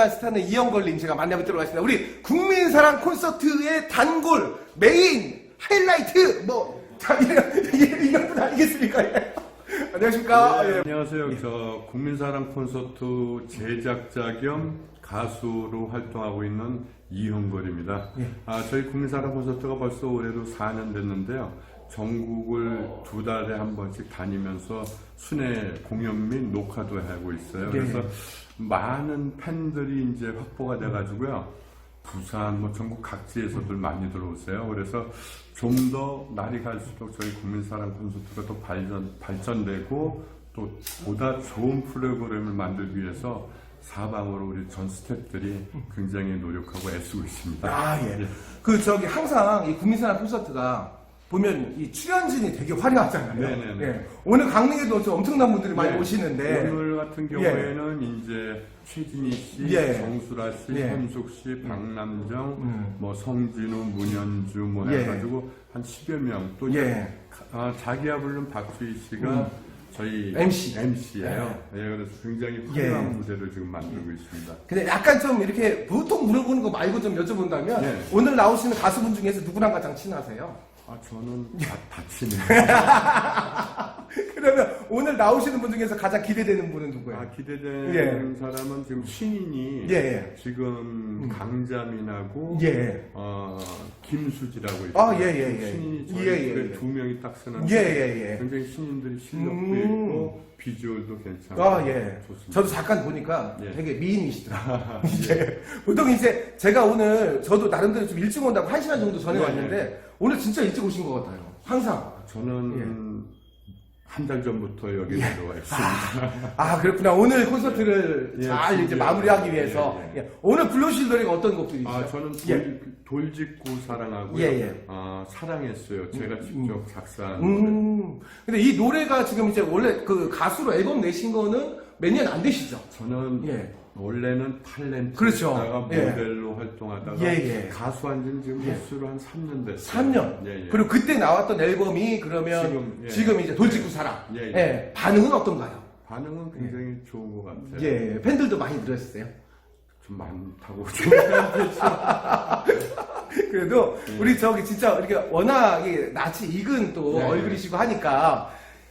만날 스타는 이영걸님 제가 만나뵙도록 하겠습니다. 우리 국민사랑 콘서트의 단골, 메인, 하이라이트, 뭐, 자, 이런, 이런 분 아니겠습니까? 예. 안녕하십니까? 네, 예. 안녕하세요. 저 국민사랑 콘서트 제작자 겸 가수로 활동하고 있는 이형걸입니다. 예. 아, 저희 국민사랑 콘서트가 벌써 올해로 4년 됐는데요. 전국을 두 달에 한 번씩 다니면서 순회 공연 및 녹화도 하고 있어요. 네. 그래서 많은 팬들이 이제 확보가 돼가지고요. 부산, 뭐 전국 각지에서들 많이 들어오세요. 그래서 좀 더 날이 갈수록 저희 국민사랑 콘서트가 더 발전, 발전되고 또 보다 좋은 프로그램을 만들기 위해서 사방으로 우리 전 스태프들이 굉장히 노력하고 애쓰고 있습니다. 아, 예. 그, 저기, 항상 이 국민사랑 콘서트가 보면 이 출연진이 되게 화려하잖아요. 네네네. 예. 오늘 강릉에도 좀 엄청난 분들이 많이 네. 오시는데. 오늘 같은 경우에는 이제 최진희 씨, 예. 정수라 씨, 예. 현숙 씨, 박남정, 음. 뭐 성진우, 문현주 뭐 예. 해가지고 한 10여 명. 또 예. 아, 자기야 부른 박수희 씨가 음. 저희 MC. MC예요. 예. 그래서 굉장히 예. 화려한 무대를 지금 만들고 있습니다. 근데 약간 좀 이렇게 보통 물어보는 거 말고 좀 여쭤본다면 네. 오늘 나오시는 가수분 중에서 누구랑 가장 친하세요? 아 저는 다 오늘 나오시는 분 중에서 가장 기대되는 분은 누구예요? 아, 기대되는 예. 사람은 지금 신인이 예, 예. 지금 강자민하고 예. 어, 김수지라고 있어요. 아, 예, 예, 예. 신인이 저희 예, 예, 집에 예. 두 명이 딱 쓰는 예, 예, 예. 굉장히 신인들이 실력도 음. 있고 비주얼도 괜찮고 아, 예. 좋습니다. 저도 잠깐 보니까 예. 되게 미인이시더라고요. 이제 보통 이제 제가 오늘 저도 나름대로 좀 일찍 온다고 한 시간 정도 전에 예, 왔는데 오늘 진짜 일찍 오신 것 같아요. 항상. 저는 한 달 전부터 여기 내려와 있습니다. 아, 그렇구나. 오늘 콘서트를 예, 잘 이제. 마무리하기 위해서. 예, 예. 오늘 불러주실 노래가 어떤 곡들이죠? 아, 저는 돌, 예. 돌직구 사랑하고요. 예, 예. 아, 사랑했어요. 제가 직접 작사한 노래. 음. 근데 이 노래가 지금 이제 원래 그 가수로 앨범 내신 거는 몇 년 안 되시죠? 저는 예. 원래는 탤런트다가 그렇죠. 예. 모델로 활동하다가 예, 예. 가수 한 지는 지금 예. 횟수로 한 3년 됐어요. 3년. 예, 예. 그리고 그때 나왔던 앨범이 그러면 지금, 지금, 예. 이제 돌직구 사랑. 예, 예, 예. 반응은 어떤가요? 반응은 굉장히 좋은 것 같아요. 예, 팬들도 많이 들었어요. 좀 많다고 좀 그래도 우리 저기 진짜 이렇게 워낙 이 낯이 익은 또 네. 얼굴이시고 하니까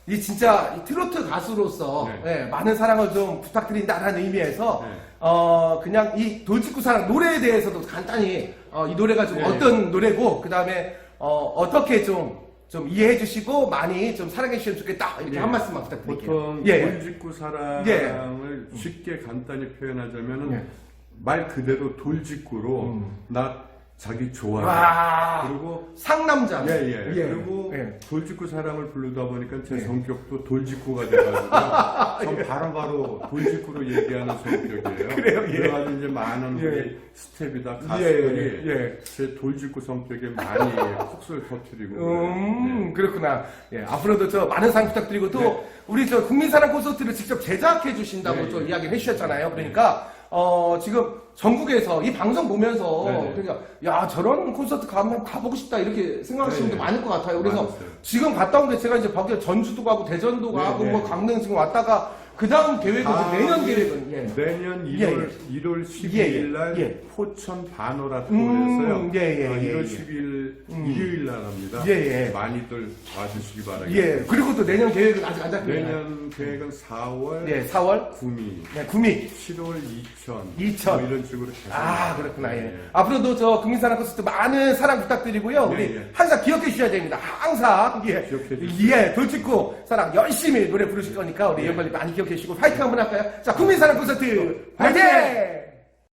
이 진짜 이 트로트 가수로서 네. 예, 많은 사랑을 좀 부탁드린다라는 의미에서 네. 어 그냥 이 돌직구 사랑 노래에 대해서도 간단히 어, 이 노래가 좀 네. 어떤 노래고 그 다음에 어, 어떻게 좀 좀 이해해 주시고 많이 좀 사랑해 주시면 좋겠다 이렇게 예. 한 말씀만 부탁드릴게요. 보통 예. 돌직구 사랑을 예. 쉽게 간단히 표현하자면은 예. 말 그대로 돌직구로 음. 나 자기 좋아해. 와 그리고 상남자. 예, 예. 그리고 예. 돌직구 사랑을 부르다 보니까 제 예. 성격도 돌직구가 돼가지고 전 바로바로 돌직구로 얘기하는 성격이에요. 그래요, 예. 그래가지고 이제 많은 예. 우리 스텝이다 가수들이 예, 예. 제 돌직구 성격에 많이 콕을 터뜨리고 음, 그렇구나. 예, 앞으로도 저 많은 사랑 부탁드리고 또 네. 우리 저 국민사랑 콘서트를 직접 제작해 주신다고 네, 또 네. 이야기를 해주셨잖아요. 그러니까 어, 지금 전국에서 이 방송 보면서 네. 그러니까 야 저런 콘서트 가면 가보고 싶다 이렇게 생각하시는 네, 분들 네. 많을 것 같아요. 그래서 많았어요. 지금 갔다 온데 제가 이제 밖에 전주도 가고 대전도 네, 가고 네. 뭐 강릉 지금 왔다가 그 다음 계획은 아, 내년 예. 계획은 예. 내년 예, 1월 1월 12일 예, 예. 날 예. 포천 반오라토에서요. 음, 예, 예, 어, 예, 1월 예. 10일 음. 일요일 날 합니다. 예, 예. 많이들 와주시기 바라겠습니다. 예, 그리고 또 내년 계획은 아직 안 잡혀요. 내년 계획은 4월 예, 4월 구미, 네, 구미 7월 2천, 2000. 뭐 이런 식으로 계속. 아, 그렇구나. 예. 예. 앞으로도 저 국민사랑 콘서트 많은 사랑 부탁드리고요. 예, 우리 예. 항상 기억해 주셔야 됩니다. 항상. 예. 기억해 주세요. 예. 돌직구 사랑 열심히 노래 부르실 거니까 우리 예. 영관리 많이 기억해 주시고 파이팅 한번 할까요? 자, 국민사랑 콘서트 파이팅!